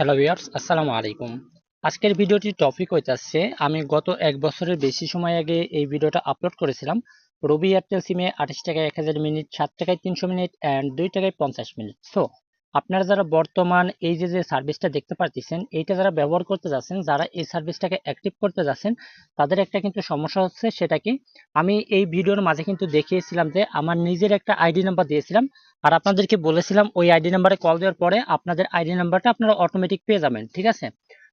Hello viewers, আসসালামু আলাইকুম। আজকের ভিডিওটির টপিক হইতাছে আমি গত এক বছরের বেশি সময় আগে এই ভিডিওটা আপলোড করেছিলাম। রবি এয়ারটেল সিমে আঠাশ টাকায় এক হাজার মিনিট, সাত টাকায় তিনশো মিনিট অ্যান্ড দুই টাকায় পঞ্চাশ মিনিট। সো আপনারা যারা বর্তমান এই যে যে সার্ভিসটা দেখতে পারতেছেন, এইটা যারা ব্যবহার করতে যাচ্ছেন, যারা এই সার্ভিসটাকে অ্যাক্টিভ করতে যাচ্ছেন, তাদের একটা কিন্তু সমস্যা হচ্ছে সেটা কি আমি এই ভিডিওর মাঝে কিন্তু দেখিয়েছিলাম যে, আমার নিজের একটা আইডি নাম্বার দিয়েছিলাম। আর আপনাদেরকে বলেছিলাম, ওই আইডি নাম্বারে কল দেওয়ার পরে আপনাদের আইডি নাম্বারটা আপনারা অটোমেটিক পেয়ে যাবেন, ঠিক আছে?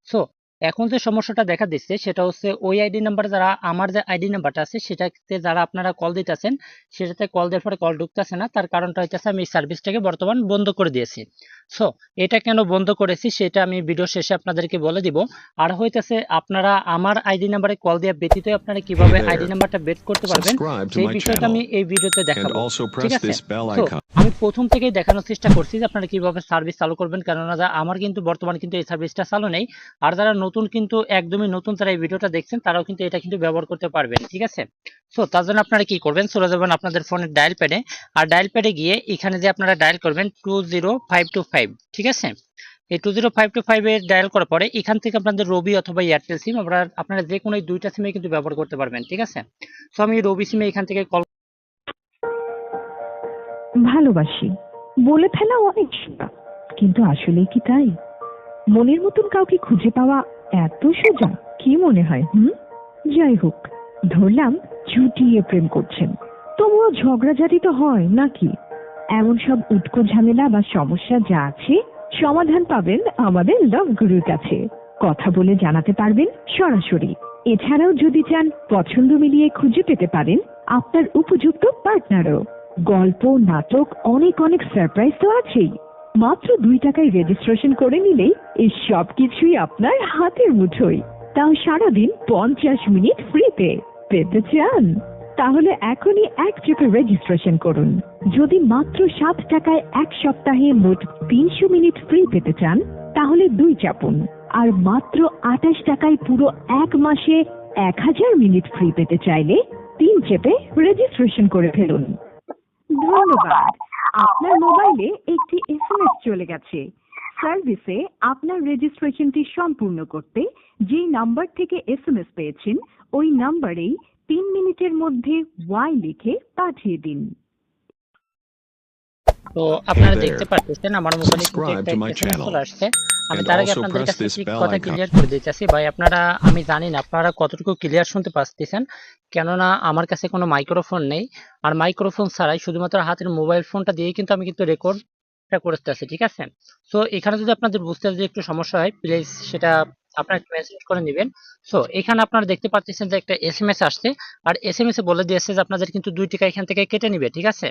সো এখন যে সমস্যাটা দেখা দিচ্ছে, সেটা হচ্ছে ওই আইডি নাম্বার যারা, আমার যে আইডি নাম্বারটা আছে, সেটাতে যারা আপনারা কল দিতেছেন, সেটাতে কল দেওয়ার পরে কল ঢুকতেছে না, তার কারণটা হইতেছে আমি এই সার্ভিসটাকে বর্তমান বন্ধ করে দিয়েছি। সো এটা কেন বন্ধ করেছি সেটা আমি ভিডিও শেষে আপনাদেরকে বলে দিব। আর হইতেছে আপনারা আমার আইডি নাম্বারে কল দেওয়া ব্যতীত আপনারা কীভাবে আইডি নাম্বারটা বের করতে পারবেন সেই বিষয়টা আমি এই ভিডিওতে দেখাবো। ঠিক আছে. আমি প্রথম থেকেই দেখানোর চেষ্টা করছি যে আপনারা কীভাবে সার্ভিস চালু করবেন কেননা যা- আমার কিন্তু বর্তমানে কিন্তু এই সার্ভিসটা চালু নেই। আর যারা নতুন কিন্তু একদমই নতুন যারা এই ভিডিওটা দেখছেন তারাও কিন্তু এটা কিন্তু ব্যবহার করতে পারবেন ঠিক আছে? সো তার জন্য আপনারা কি করবেন চলে যাবেন আপনাদের ফোনের ডায়াল প্যাডে আর ডায়াল প্যাডে গিয়ে এখানে যে আপনারা ডায়াল করবেন two zero five two five ঠিক আছে? এই two zero five two five dial করার পরে এখান থেকে আপনাদের রবি অথবা এয়ারটেল সিম আপনারা আপনারা যে কোনো এই দুইটা সিমে কিন্তু ব্যবহার করতে পারবেন, ঠিক আছে? সো আমি রবি সিমে এখান থেকে কল ভালোবাসি, বলে ফেলা অনেক কিন্তু আসলে কি তাই? মনের মতন কাউকে খুঁজে পাওয়া এত সোজা, কি মনে হয়, হুম? যাই হোক, ধরলাম চুটিয়ে প্রেম করছেন, তবুও ঝগড়াঝাটি তো হয়, নাকি? এমন সব উটকো ঝামেলা বা সমস্যা যা আছে, সমাধান পাবেন আমাদের লাভ গুরুর কাছে। কথা বলে জানাতে পারবেন সরাসরি। এছাড়াও যদি চান পছন্দ মিলিয়ে খুঁজে পেতে পারেন আপনার উপযুক্ত পার্টনারও গল্প, নাটক, অনেক অনেক সারপ্রাইজ তো আছেই। মাত্র দুই টাকায় রেজিস্ট্রেশন করে নিলেই এই সব কিছুই আপনার হাতের মুঠোয়। তাও সারাদিন পঞ্চাশ মিনিট ফ্রিতে পেতে চান? তাহলে এখনই এক ট্রিপে রেজিস্ট্রেশন করুন। যদি মাত্র সাত টাকায় এক সপ্তাহে মোট তিনশো মিনিট ফ্রি পেতে চান, তাহলে দুই চাপুন। আর মাত্র আঠাশ টাকায় পুরো এক মাসে এক হাজার মিনিট ফ্রি পেতে চাইলে তিন চেপে রেজিস্ট্রেশন করে ফেলুন। ধন্যবাদ। আপনার মোবাইলে একটি এসএমএস চলে গেছে। সার্ভিসে আপনার রেজিস্ট্রেশনটি সম্পূর্ণ করতে যেই নাম্বার থেকে এসএমএস পেয়েছেন, ওই নাম্বারেই তিন মিনিটের মধ্যে ওয়াই লিখে পাঠিয়ে দিন। তো আপনারা দেখতে পাচ্ছেন আমার মোবাইলে কিন্তু একটা channel. চলে আসছে। আমি তার আগে আপনাদের কাছে কথা ক্লিয়ার করে দিতেছি ভাই আপনারা আমি জানি না আপনারা কতটুকু ক্লিয়ার শুনতে পাচ্ছেন কেননা আমার কাছে কোনো মাইক্রোফোন নেই। আর মাইক্রোফোন ছাড়াই শুধুমাত্র হাতের মোবাইল ফোনটা দিয়ে কিন্তু আমি কিন্তু রেকর্ডটা করতে করতেছি ঠিক আছে? সো এখানে যদি আপনাদের বুঝতে যদি একটু সমস্যা হয় প্লিজ সেটা আপনারা একটু মেসেজ করে নেবেন। সো এখানে আপনারা দেখতে পাচ্ছেন যে একটা এসএমএস আসছে। আর এসএমএস এ বলে দিয়েছে যে আপনাদের কিন্তু দুই টাকা এখান থেকে কেটে নিবে, ঠিক আছে?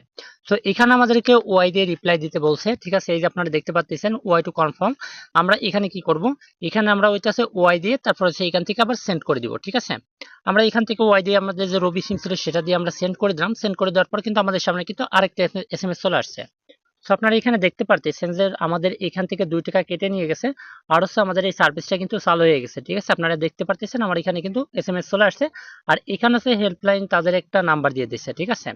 তো এখানে আমাদেরকে ওয়াই দিয়ে রিপ্লাই দিতে বলছে, ঠিক আছে? এই যে আপনারা দেখতে পাচ্ছেন ওয়াই টু কনফার্ম আমরা এখানে কি করব? এখানে আমরা ওইটা আছে ওয়াই দিয়ে তারপর এখান থেকে আবার সেন্ড করে দিব, ঠিক আছে? আমরা এখান থেকে ওয়াই দিয়ে আমাদের যে রবি সিম ছিল সেটা দিয়ে আমরা সেন্ড করে দিলাম। সেন্ড করে দেওয়ার পর কিন্তু আমাদের সামনে কিন্তু আরেকটা এস এম এস চলে আসছে। তো আপনারা এখানে দেখতে পারতেছেন যে আমাদের এখান থেকে দুই টাকা কেটে নিয়ে গেছে। আর হচ্ছে আমাদের এই সার্ভিসটা কিন্তু চালু হয়ে গেছে, ঠিক আছে? আপনারা দেখতে পারতেছেন, আমার এখানে কিন্তু এস এম এস চলে আসছে। আর এখানে হচ্ছে হেল্পলাইন তাদের একটা নাম্বার দিয়ে দিচ্ছে ঠিক আছে?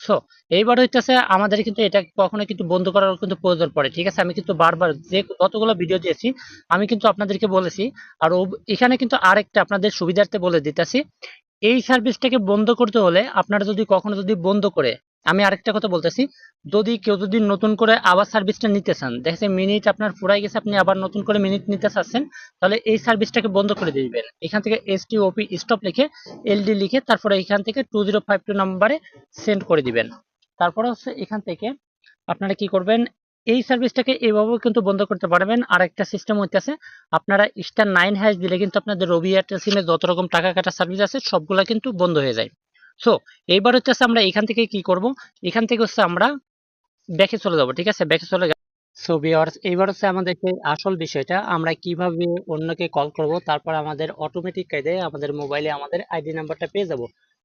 সো এইবার হইতেছে আমাদের কিন্তু এটা কখনো কিন্তু বন্ধ করার কিন্তু প্রয়োজন পড়ে, ঠিক আছে? আমি কিন্তু বারবার যে কতগুলো ভিডিও দিয়েছি, আমি কিন্তু আপনাদেরকে বলেছি। আর এখানে কিন্তু আরেকটা আপনাদের সুবিধার্থে বলে দিতেছি। এই সার্ভিসটাকে বন্ধ করতে হলে আপনারা যদি কখনো যদি বন্ধ করে আমি আরেকটা কথা বলতেছি। যদি কেউ যদি নতুন করে আবার সার্ভিসটা নিতে চান দেখেছে মিনিট আপনার ফুরাই গেছে, আপনি আবার নতুন করে মিনিট নিতে চাচ্ছেন, তাহলে এই সার্ভিসটাকে বন্ধ করে দিবেন। এখান থেকে এস টি ওপি স্টপ লিখে এলডি লিখে, তারপরে এখান থেকে টু জিরো ফাইভ টু নাম্বারে সেন্ড করে দিবেন। তারপরে হচ্ছে এখান থেকে আপনারা কি করবেন, এই সার্ভিসটাকে এভাবেও কিন্তু বন্ধ করতে পারবেন। আর একটা সিস্টেম হইতেছে, আপনারা স্টার নাইন হ্যাশ দিলে কিন্তু আপনাদের রবি এয়ারটেল সিমে যত রকম টাকা কাটা সার্ভিস আছে, সবগুলা কিন্তু বন্ধ হয়ে যায়। সো এইবার হচ্ছে আমরা এখান থেকে কি করব? এখান থেকে হচ্ছে আমরা ব্যাকে চলে যাব, ঠিক আছে? ব্যাকে চলে সো ভিউয়ার্স এইবার হচ্ছে আমাদের সেই আসল বিষয়টা, আমরা কীভাবে অন্যকে কল করব, তারপর আমাদের অটোমেটিক কায়দায় আমাদের মোবাইলে আমাদের আইডি নাম্বারটা পেয়ে যাব।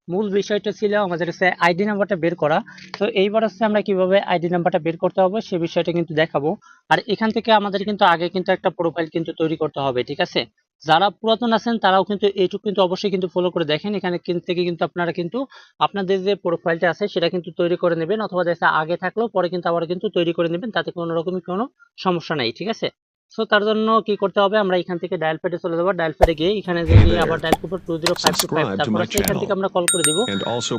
মূল বিষয়টা ছিল আমাদের হচ্ছে আইডি নাম্বারটা বের করা। তো এইবার হচ্ছে আমরা কীভাবে আইডি নাম্বারটা বের করতে হবে, সে বিষয়টা কিন্তু দেখাবো। আর এখান থেকে আমাদের কিন্তু আগে কিন্তু একটা প্রোফাইল কিন্তু তৈরি করতে হবে, ঠিক আছে? যারা পুরাতন আছেন তারাও কিন্তু এইটুকু কিন্তু অবশ্যই কিন্তু ফলো করে দেখেন। এখানে থেকে কিন্তু আপনারা কিন্তু আপনাদের যে প্রোফাইলটা আছে সেটা কিন্তু তৈরি করে নেবেন অথবা দেখা আগে থাকলেও পরে কিন্তু আবার কিন্তু তৈরি করে নেবেন তাতে কোনো রকমই কোনো সমস্যা নাই ঠিক আছে? সো তার জন্য কি করতে হবে আমরা এখান থেকে ডায়াল প্যাডে চলে যাব। ডায়াল প্যাডে গিয়ে এখানে যদি there. আবার ডায়াল করব two zero five two five তারপর my এখান থেকে আমরা কল করে দিব।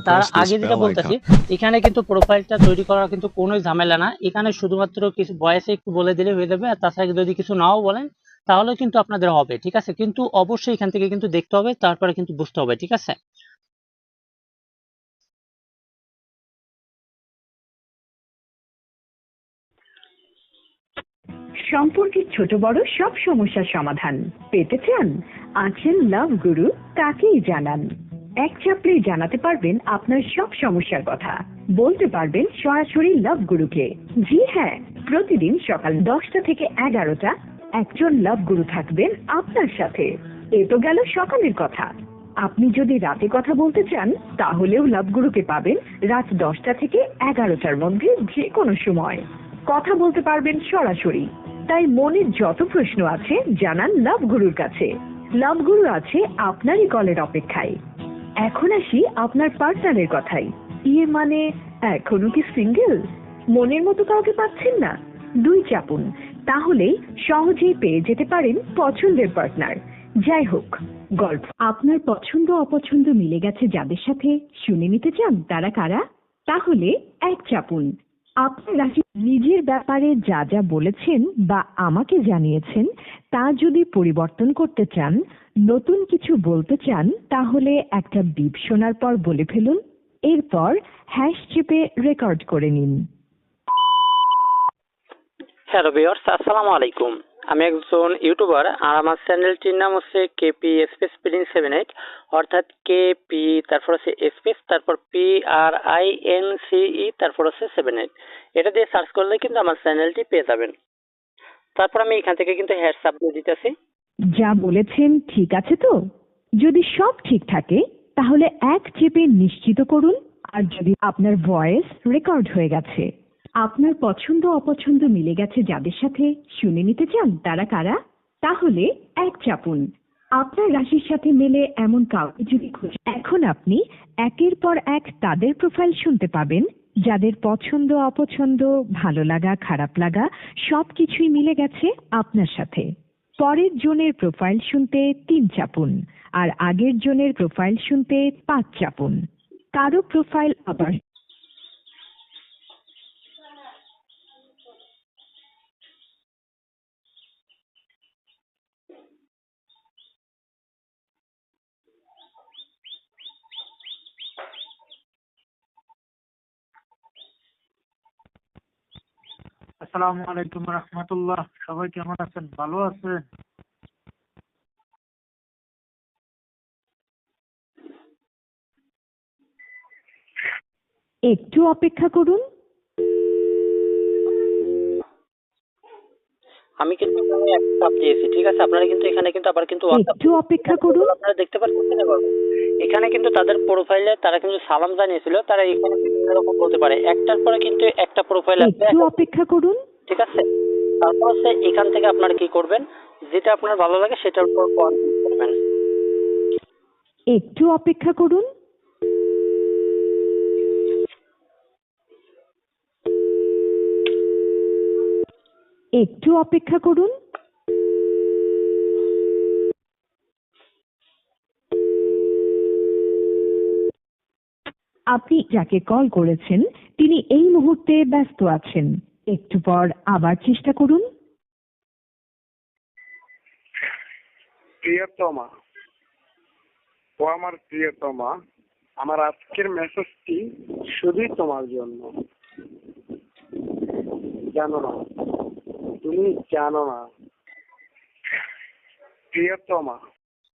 তার আগে যেটা বলতেছি এখানে কিন্তু প্রোফাইলটা তৈরি করার কিন্তু কোনো ঝামেলা না। এখানে শুধুমাত্র কিছু বয়সে একটু বলে দিলে হয়ে যাবে আর তাছাড়া যদি কিছু নাও বলেন তাহলে কিন্তু আপনাদের হবে, ঠিক আছে? কিন্তু অবশ্যই এখান থেকে কিন্তু দেখতে হবে, তারপরে কিন্তু বুঝতে হবে, ঠিক আছে? সম্পর্কের ছোট বড় সব সমস্যার সমাধান পেতে চান? আছেন লাভ গুরু, তাকেই জানান। এক চাপড়েই জানাতে পারবেন আপনার সব সমস্যার কথা। বলতে পারবেন সরাসরি লাভ গুরুকে। জি হ্যাঁ প্রতিদিন সকাল দশটা থেকে এগারোটা একজন লাভ গুরু থাকবেন আপনার সাথে। এ তো গেল সকালের কথা। আপনি যদি রাতে কথা বলতে চান, তাহলেও লাভ গুরুকে পাবেন রাত দশটা থেকে এগারোটার মধ্যে যে কোনো সময়। কথা বলতে পারবেন সরাসরি। তাই মনের যত প্রশ্ন আছে, জানান লাভ গুরুর কাছে। লাভ গুরু আছে আপনারই কলের অপেক্ষায়। এখন আসি আপনার পার্টনারের কথাই ইয়ে মানে এখনও কি সিঙ্গেল? মনের মতো কাউকে পাচ্ছেন না? দুই চাপুন। তাহলেই সহজেই পেয়ে যেতে পারেন পছন্দের পার্টনার। যাই হোক, গল্প। আপনার পছন্দ অপছন্দ মিলে গেছে যাদের সাথে শুনে নিতে চান তারা কারা? তাহলে এক চাপুন। আপনার নিজের ব্যাপারে যা যা বলেছেন বা আমাকে জানিয়েছেন তা যদি পরিবর্তন করতে চান, নতুন কিছু বলতে চান, তাহলে একটা বিপ শোনার পর বলে ফেলুন। এরপর হ্যাশ চেপে রেকর্ড করে নিন। হ্যালো ভিউয়ার্স আসসালামু আলাইকুম। আমি একজন ইউটিউবার আর আমার চ্যানেলটির নাম হচ্ছে KP space print seven eight অর্থাৎ কেপি তারপর হচ্ছে স্পেস তারপর পি আর আই এন সিই তারপর হচ্ছে সেভেন এইট এটা দিয়ে সার্চ করলে কিন্তু আমার চ্যানেলটি পেয়ে যাবেন। তারপর আমি এখান থেকে কিন্তু হোয়াটসঅ্যাপ দিয়ে দিতেছি। যা বলেছেন ঠিক আছে তো? যদি সব ঠিক থাকে, তাহলে এক চেপে নিশ্চিত করুন, আর যদি আপনার ভয়েস রেকর্ড হয়ে গেছে। আপনার পছন্দ অপছন্দ মিলে গেছে যাদের সাথে শুনে নিতে চান তারা কারা? তাহলে এক চাপুন। আপনার রাশির সাথে মেলে এমন কাউকে যদি এখন আপনি একের পর এক তাদের প্রোফাইল শুনতে পাবেন, যাদের পছন্দ, অপছন্দ, ভালো লাগা, খারাপ লাগা সবকিছুই মিলে গেছে আপনার সাথে। পরের জনের প্রোফাইল শুনতে তিন চাপুন আর আগের জনের প্রোফাইল শুনতে পাঁচ চাপুন। কারও প্রোফাইল আবার আসসালামু আলাইকুম রহমতুল্লাহ। সবাই কেমন আছেন? ভালো আছেন? একটু অপেক্ষা করুন। আমি কিন্তু চাপ দিয়েছি ঠিক আছে? আপনারা কিন্তু এখানে কিন্তু আবার কিন্তু একটু অপেক্ষা করুন। আপনারা দেখতে পাচ্ছেন এখানে কিন্তু তাদের প্রোফাইলে তারা কিন্তু সালাম জানিয়েছিল তারা এখানে বিভিন্ন রকম বলতে পারে। একটার পরে কিন্তু একটা প্রোফাইল আছে একটু অপেক্ষা করুন। ঠিক আছে? তারপর হচ্ছে এখান থেকে আপনারা কি করবেন? যেটা আপনার ভালো লাগে সেটার উপর করবেন। একটু অপেক্ষা করুন। একটু অপেক্ষা করুন। আপনি যাকে কল করেছেন, তিনি এই মুহূর্তে ব্যস্ত আছেন। একটু পর আবার চেষ্টা করুন। প্রিয়তমা, ও আমার প্রিয়তমা, আমার আজকের মেসেজটি শুধুই তোমার জন্য। জানো না, তুমি জানো না। প্রিয়তমা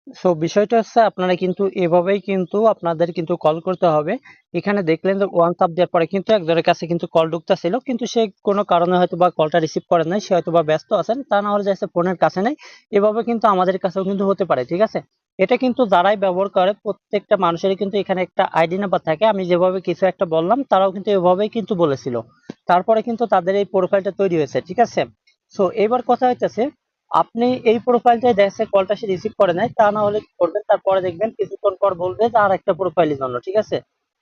সো বিষয়টা হচ্ছে আপনারা কিন্তু এভাবেই কিন্তু আপনাদের কিন্তু কল করতে হবে। এখানে দেখলেন যে ওয়ান চাপ দেওয়ার পরে কিন্তু একজনের কাছে কিন্তু কল ঢুকতেছিল, কিন্তু সে কোনো কারণে হয়তো বা কলটা রিসিভ করে নাই, সে হয়তো বা ব্যস্ত আছেন, তা না হলে যাচ্ছে ফোনের কাছে নেই। এভাবে কিন্তু আমাদের কাছেও কিন্তু হতে পারে, ঠিক আছে? এটা কিন্তু যারাই ব্যবহার করে, প্রত্যেকটা মানুষেরই কিন্তু এখানে একটা আইডি নাম্বার থাকে। আমি যেভাবে কিছু একটা বললাম, তারাও কিন্তু এভাবেই কিন্তু বলেছিল। তারপরে কিন্তু তাদের এই প্রোফাইলটা তৈরি হয়েছে, ঠিক আছে? সো এবার কথা হইতেছে আপনি এই প্রোফাইলটাই দেখছে কলটা সে রিসিভ করে নাই তা না হলে করবেন? তারপরে দেখবেন কিছুক্ষণ পর বলবে যে আর একটা প্রোফাইলের জন্য, ঠিক আছে?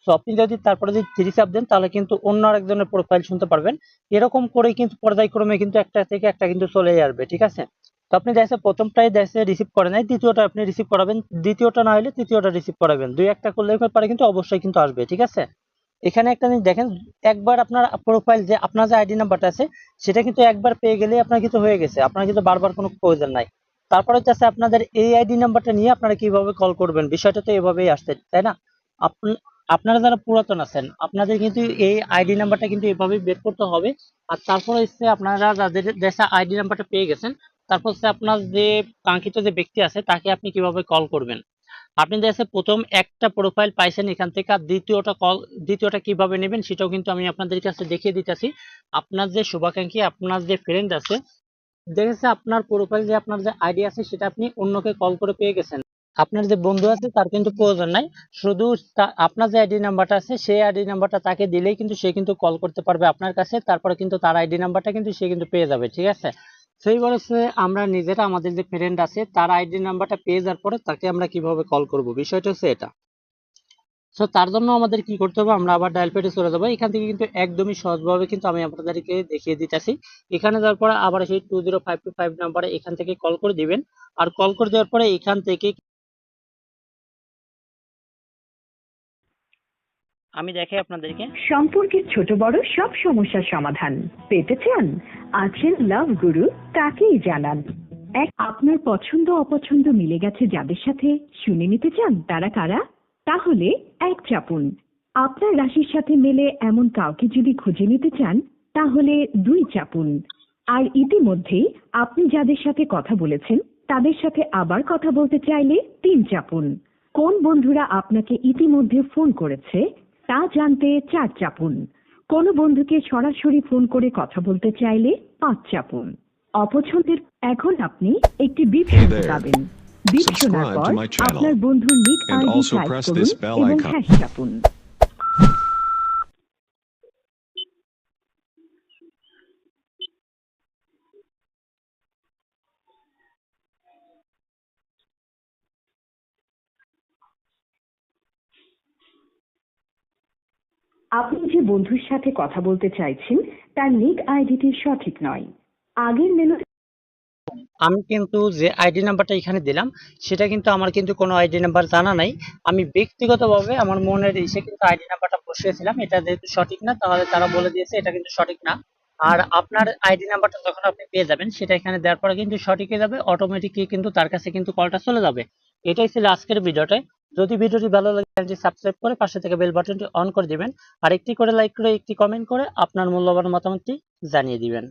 সো আপনি যদি তারপরে যদি থ্রি দেন, তাহলে কিন্তু অন্য আরেকজনের প্রোফাইল শুনতে পারবেন। এরকম করে কিন্তু পর্যায়ক্রমে কিন্তু একটা থেকে একটা কিন্তু চলেই আসবে, ঠিক আছে? তো আপনি দেখছে প্রথমটাই দেখছে রিসিভ করে নাই দ্বিতীয়টা আপনি রিসিভ করাবেন, দ্বিতীয়টা না হলে তৃতীয়টা রিসিভ করাবেন। দুই একটা করলে পরে কিন্তু অবশ্যই কিন্তু আসবে, ঠিক আছে? এখানে একটা জিনিস দেখেন, একবার আপনার প্রোফাইল যে আপনার যে আইডি নাম্বারটা আছে, সেটা কিন্তু একবার পেয়ে গেলে আপনার কিন্তু হয়ে গেছে। আপনার কিন্তু বারবার কোনো প্রয়োজন নাই। তারপরে হচ্ছে আপনাদের এই আইডি নাম্বারটা নিয়ে আপনারা কীভাবে কল করবেন? বিষয়টা তো এভাবেই আসছে, তাই না? আপনারা যারা পুরাতন আছেন, আপনাদের কিন্তু এই আইডি নাম্বারটা কিন্তু এভাবেই বের করতে হবে। আর তারপরে হচ্ছে আপনারা যাদের দেশে আইডি নাম্বারটা পেয়ে গেছেন, তারপর হচ্ছে আপনার যে কাঙ্ক্ষিত যে ব্যক্তি আছে, তাকে আপনি কীভাবে কল করবেন? আপনি দেশে প্রথম একটা প্রোফাইল পাইছেন এখান থেকে, আর দ্বিতীয়টা কল দ্বিতীয়টা কীভাবে নেবেন সেটাও কিন্তু আমি আপনাদের কাছে দেখিয়ে দিতেছি। আপনার যে শুভাকাঙ্ক্ষী, আপনার যে ফ্রেন্ড আছে, দেখেছে আপনার প্রোফাইল যে আপনার যে আইডি আছে সেটা আপনি অন্যকে কল করে পেয়ে গেছেন। আপনার যে বন্ধু আছে তার কিন্তু প্রয়োজন নাই, শুধু আপনার যে আইডি নাম্বারটা আছে সেই আইডি নাম্বারটা তাকে দিলেই কিন্তু সে কিন্তু কল করতে পারবে আপনার কাছে, তারপরে কিন্তু তার আইডি নাম্বারটা কিন্তু সে কিন্তু পেয়ে যাবে, ঠিক আছে? সেইবার বলেছে, আমরা নিজেরা, আমাদের যে ফ্রেন্ড আছে, তার আইডি নাম্বারটা পেয়ে যাওয়ার পরে তাকে আমরা কীভাবে কল করব? বিষয়টা হচ্ছে এটা। সো তার জন্য আমাদের কি করতে হবে? আমরা আবার ডায়াল প্যাডে চলে যাব। এখান থেকে কিন্তু একদমই সহজভাবে কিন্তু আমি আপনাদেরকে দেখিয়ে দিতেছি। এখানে যাওয়ার পরে আবার সেই two zero five two five নাম্বারে এখান থেকে কল করে দিবেন। আর কল করে দেওয়ার পরে এখান থেকে আমি দেখাই আপনাদেরকে। সম্পর্কের ছোট বড় সব সমস্যার সমাধান পেতে চান, আছেন লাভ গুরু তাকেই জানান। এক, আপনার পছন্দ অপছন্দ মিলে গেছে যাদের সাথে শুনে নিতে চান তারা কারা? তাহলে এক চাপুন। আপনার রাশির সাথে মেলে এমন কাউকে যদি খুঁজে নিতে চান, তাহলে দুই চাপুন। আর ইতিমধ্যেই আপনি যাদের সাথে কথা বলেছেন, তাদের সাথে আবার কথা বলতে চাইলে তিন চাপুন। কোন বন্ধুরা আপনাকে ইতিমধ্যে ফোন করেছে তা জানতে চার চাপুন। কোন বন্ধুকে সরাসরি ফোন করে কথা বলতে চাইলে পাঁচ চাপুন। অপছন্দের এখন আপনি একটি বিপ শুনতে পাবেন। বিপ শোনার পর আপনার বন্ধুর নিক আইডি টাইপ করুন এবং. হ্যাশ চাপুন। আপনি যে বন্ধুর সাথে কথা বলতে চাইছেন, তার নিক আইডিটি সঠিক নয়। আগের মেনু আমি কিন্তু যে আইডি নাম্বারটা এখানে দিলাম, সেটা কিন্তু আমার কিন্তু কোনো আইডি নাম্বার জানা নাই। আমি ব্যক্তিগতভাবে আমার মনের ইসে কিন্তু আইডি নাম্বারটা বসিয়েছিলাম, এটা যেহেতু সঠিক না, তাহলে তারা বলে দিয়েছে এটা কিন্তু সঠিক না। আর আপনার আইডি নাম্বারটা যখন আপনি পেয়ে যাবেন, সেটা এখানে দেওয়ার পরে কিন্তু সঠিক হয়ে যাবে অটোমেটিকলি কিন্তু তার কাছে কিন্তু কলটা চলে যাবে। এটাই ছিল আজকের ভিডিওটা যদি ভিডিওটি ভালো লাগে, চ্যানেলটি সাবস্ক্রাইব করে পাশে থেকে বেল বাটনটি অন করে দিবেন। আর একটি করে লাইক করে, একটি কমেন্ট করে আপনার মূল্যবান মতামতটি জানিয়ে দিবেন।